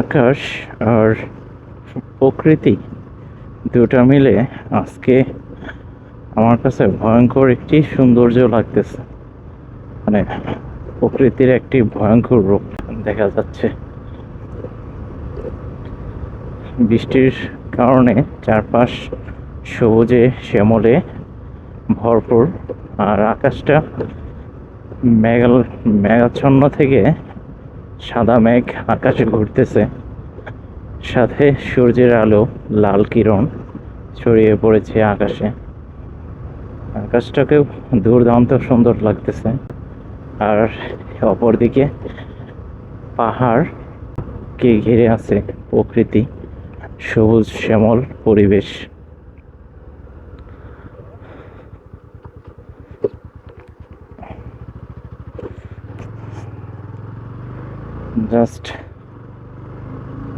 আকাশ আর প্রকৃতি দুটা মিলে আজকে আমার কাছে ভয়ঙ্কর একটি সৌন্দর্য লাগতেছে। মানে প্রকৃতির একটি ভয়ঙ্কর রূপ দেখা যাচ্ছে। বৃষ্টির কারণে চারপাশ সবুজে, শ্যামলে ভরপুর। আর আকাশটা মেঘাল, মেঘাচ্ছন্ন থেকে সাদা মেঘ আকাশে ঘুরতেছে। সাথে সূর্যের আলো, লাল কিরণ ছড়িয়ে পড়েছে আকাশে। আকাশটাকেও দুর্দান্ত সুন্দর লাগতেছে। আর অপরদিকে পাহাড়কে ঘিরে আছে প্রকৃতি। সবুজ শ্যামল পরিবেশ। জাস্ট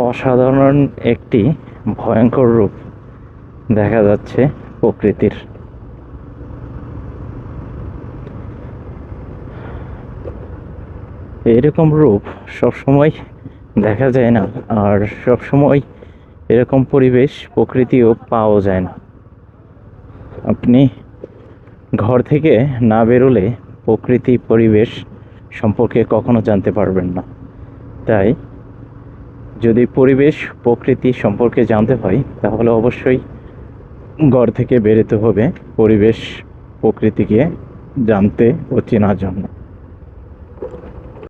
অসাধারণ একটি ভয়ঙ্কর রূপ দেখা যাচ্ছে প্রকৃতির। এরকম রূপ সবসময় দেখা যায় না, আর সবসময় এরকম পরিবেশ প্রকৃতিও পাওয়া যায় না। আপনি ঘর থেকে না বেরোলে প্রকৃতি পরিবেশ সম্পর্কে কখনো জানতে পারবেন না। তাই যদি পরিবেশ প্রকৃতি সম্পর্কে জানতে হয়, তাহলে অবশ্যই ঘর থেকে বেরোতে হবে। পরিবেশ প্রকৃতিকে জানতে ও চেনার জন্য।